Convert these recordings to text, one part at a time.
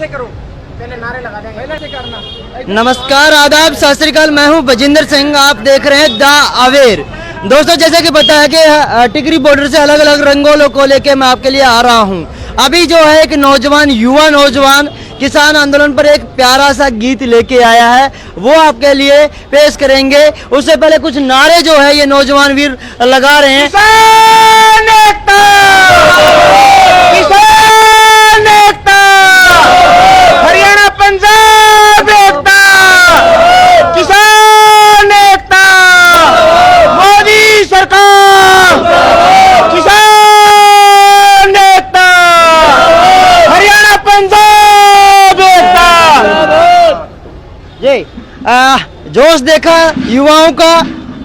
से करो। पहले नारे लगा देंगे पहले से करना। नमस्कार आदाब सत श्रीकाल मैं हूँ बजिंदर सिंह आप देख रहे हैं द अवेर। दोस्तों जैसे कि पता है कि टिकरी बॉर्डर से अलग अलग रंगों को लेके मैं आपके लिए आ रहा हूँ। अभी जो है एक नौजवान युवा नौजवान किसान आंदोलन पर एक प्यारा सा गीत लेके आया है। वो आपके लिए पेश करेंगे। उससे पहले कुछ नारे जो है ये नौजवान वीर लगा रहे हैं। जोश देखा युवाओं का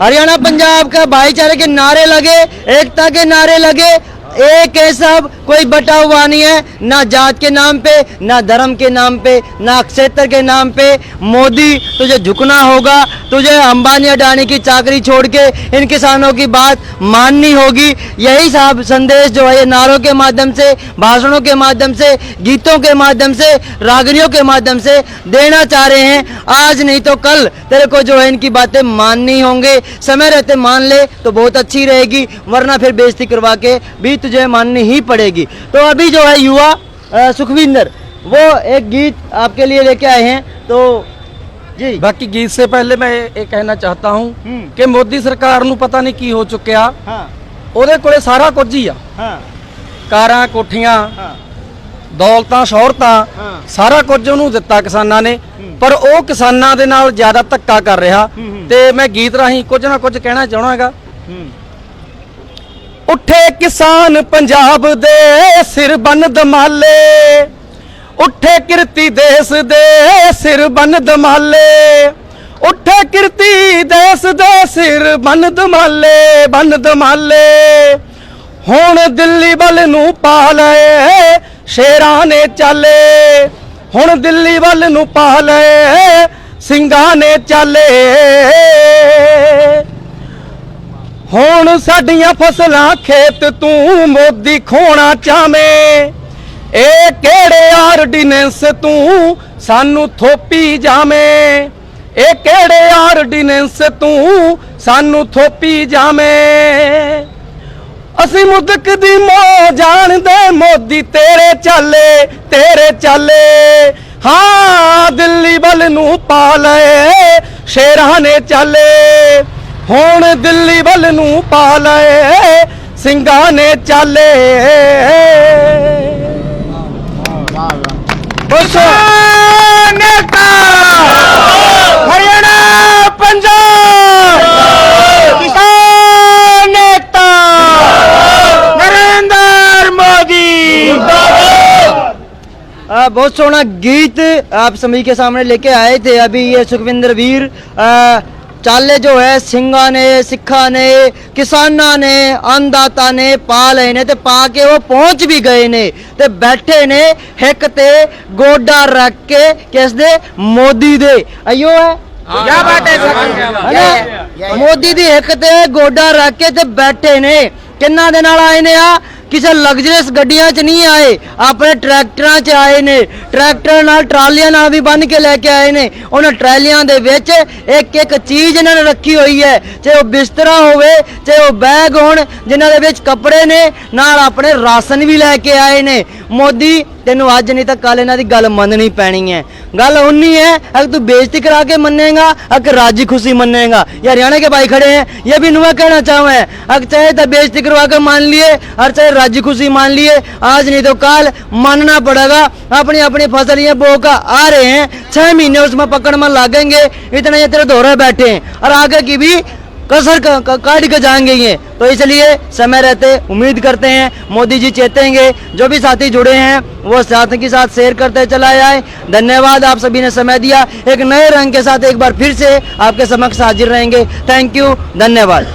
हरियाणा पंजाब का भाईचारे के नारे लगे एकता के नारे लगे एक है सब, कोई बटा हुआ नहीं है, ना जात के नाम पे, ना धर्म के नाम पे, ना क्षेत्र के नाम पे। मोदी, तुझे झुकना होगा, तुझे अंबानी अडानी की चाकरी छोड़ के इन किसानों की बात माननी होगी। यही साहब संदेश जो है नारों के माध्यम से, भाषणों के माध्यम से, गीतों के माध्यम से, रागनियों के माध्यम से देना चाह रहे हैं। आज नहीं तो कल तेरे को जो है, इनकी बातें माननी होंगे। समय रहते मान ले तो बहुत अच्छी रहेगी, वरना फिर बेजती करवा के भी तुझे माननी ही पड़ेगी तो अभी जो है युवा अ, सुखविंदर वो एक गीत आपके लिए लेके आए हैं तो जी ਬਾਕੀ ਗੀਤ ਸੇ ਪਹਿਲੇ ਮੈਂ ਇਹ ਇਹ ਕਹਿਣਾ ਚਾਹਤਾ ਹੂੰ ਹੂੰ। ਕਿ ਮੋਦੀ ਸਰਕਾਰ ਨੂੰ ਪਤਾ ਨਹੀਂ ਕੀ ਹੋ ਚੁੱਕਿਆ हाँ ਉਹਦੇ ਕੋਲੇ ਸਾਰਾ ਕੁਝ ਹੀ ਆ हाँ ਕਾਰਾਂ ਕੋਠੀਆਂ हाँ ਦੌਲਤਾਂ ਸ਼ੌਹਰਤਾਂ ਹਾਂ। ਸਾਰਾ ਕੁਝ ਉਹਨੂੰ ਦਿੱਤਾ ਕਿਸਾਨਾਂ ਨੇ ਪਰ ਉਹ ਕਿਸਾਨਾਂ ਦੇ ਨਾਲ ਜ਼ਿਆਦਾ ਧੱਕਾ ਕਰ ਰਿਹਾ ਹੂੰ, ਹੂੰ। ਤੇ ਮੈਂ ਗੀਤ ਰਾਹੀਂ ਕੁਝ ਨਾ ਕੁਝ ਕਹਿਣਾ ਚਾਹਣਾਗਾ हम्म ਉੱਠੇ ਕਿਸਾਨ ਪੰਜਾਬ ਦੇ ਸਿਰ ਬਨ ਦਮਾਲੇ ਉੱਠੇ ਕਿਰਤੀ ਦੇਸ ਦੇ ਸਿਰ ਬਨ ਦਮਾਲੇ ਉੱਠੇ ਕਿਰਤੀ ਦੇਸ ਦੇ ਸਿਰ ਬਨ ਦਮਾਲੇ ਬਨ ਦਮਾਲੇ ਹੁਣ ਦਿੱਲੀ ਵੱਲ ਨੂੰ ਪਾ ਲਏ ਸ਼ੇਰਾਂ ਨੇ ਚਾਲੇ। ਹੁਣ ਦਿੱਲੀ ਵੱਲ ਨੂੰ ਪਾ ਲਏ ਸਿੰਘਾਂ ਨੇ ਚਾਲੇ। ਹੁਣ ਸਾਡੀਆਂ ਫਸਲਾਂ ਖੇਤ ਤੂੰ ਮੋਦੀ ਖੋਣਾ ਚਾਵੇਂ ਇਹ ਕਿਹੜੇ ਆਰਡੀਨੈਂਸ ਤੂੰ ਸਾਨੂੰ ਥੋਪੀ ਜਾਵੇਂ? ਇਹ ਕਿਹੜੇ ਆਰਡੀਨੈਂਸ ਤੂੰ ਸਾਨੂੰ ਥੋਪੀ ਜਾਵੇਂ? ਅਸੀਂ ਮੁਦਕ ਦੀ ਮੋ ਜਾਣਦੇ ਮੋਦੀ ਤੇਰੇ ਚਾਲੇ ਤੇਰੇ ਚਾਲੇ। ਹਾਂ, ਦਿੱਲੀ ਵੱਲ ਨੂੰ ਪਾ ਲਏ, ਸ਼ੇਰਾਂ ਨੇ ਚਾਲੇ। ਹੁਣ ਦਿੱਲੀ ਵੱਲ ਨੂੰ ਪਾ ਲਏ ਸਿੰਘਾਂ ਨੇ ਚਾਲੇ किसान एकता हरियाणा पंजाब किसान एकता नरेंद्र मोदी आ, बहुत सोना गीत आप सभी के सामने लेके आए थे अभी ये सुखविंदर वीर आ, ਚਾਲੇ ਜੋ ਹੈ ਸਿੰਘਾਂ ਨੇ ਸਿੱਖਾਂ ਨੇ ਕਿਸਾਨਾਂ ਨੇ ਅੰਦਾਤਾ ਨੇ ਪਾ ਲਏ ਨੇ ਤੇ ਪਾ ਕੇ ਉਹ ਪਹੁੰਚ ਵੀ ਗਏ ਨੇ ਤੇ ਬੈਠੇ ਨੇ ਹਿੱਕ ਤੇ ਗੋਡਾ ਰੱਖ ਕੇ ਕਿਸ ਦੇ? ਮੋਦੀ ਦੇ। ਅਈਓ ਹੈ। ਕਿਆ ਬਾਤ ਹੈ ਸਰ ਮੋਦੀ ਦੀ ਹਿੱਕ ਤੇ ਗੋਡਾ ਰੱਖ ਕੇ ਤੇ ਬੈਠੇ ਨੇ। ਕਿੰਨਾ ਦੇ ਨਾਲ ਆਏ ਨੇ ਆ? ਕਿਸੇ ਲਗਜ਼ਰੀਅਸ ਗੱਡੀਆਂ 'ਚ ਨਹੀਂ ਆਏ ਆਪਣੇ ਟਰੈਕਟਰਾਂ 'ਚ ਆਏ ਨੇ ਟਰੈਕਟਰ ਨਾਲ ਟਰਾਲੀਆਂ ਨਾਲ ਵੀ ਬੰਨ ਕੇ ਲੈ ਕੇ ਆਏ ਨੇ ਉਹਨਾਂ ਟਰਾਲੀਆਂ ਦੇ ਵਿੱਚ ਇੱਕ ਇੱਕ ਚੀਜ਼ ਇਹਨਾਂ ਨੇ ਰੱਖੀ ਹੋਈ ਹੈ ਚਾਹੇ ਉਹ ਬਿਸਤਰਾ ਹੋਵੇ ਚਾਹੇ ਉਹ ਬੈਗ ਹੋਣ ਜਿਨ੍ਹਾਂ ਦੇ ਵਿੱਚ ਕੱਪੜੇ ਨੇ ਨਾਲ ਆਪਣੇ ਰਾਸ਼ਨ ਵੀ ਲੈ ਕੇ ਆਏ ਨੇ ਮੋਦੀ ਤੈਨੂੰ ਅੱਜ ਨਹੀਂ ਤਾਂ ਕੱਲ ਇਹਨਾਂ ਦੀ ਗੱਲ ਮੰਨਣੀ ਪੈਣੀ ਹੈ ਗੱਲ उन्नी है अगर तू बेइज्जती करा के मनेगा अगर राजी खुशी मनेगा ये हरियाणा के भाई खड़े हैं ये भी नुआ कहना चाहूँ है अगर चाहे तो बेइज्जती करवा कर मान लिए और चाहे राज़ी खुशी मान लिए। आज नहीं तो कल मानना पड़ेगा। अपनी अपनी फ़सल ये बो का आ रहे हैं। छह महीने उसमें पकड़ में लागेंगे। इतने ये तेरे दोहरे बैठे हैं। और आगे की भी कसर काट के जाएँगे ये। तो इसलिए समय रहते, उम्मीद करते हैं। मोदी जी चेतेंगे। जो भी साथी जुड़े हैं, वो साथ के साथ शेयर करते चला आए। धन्यवाद, आप सभी ने समय दिया। एक नए रंग के साथ एक बार फिर से आपके समक्ष हाजिर रहेंगे। थैंक यू धन्यवाद।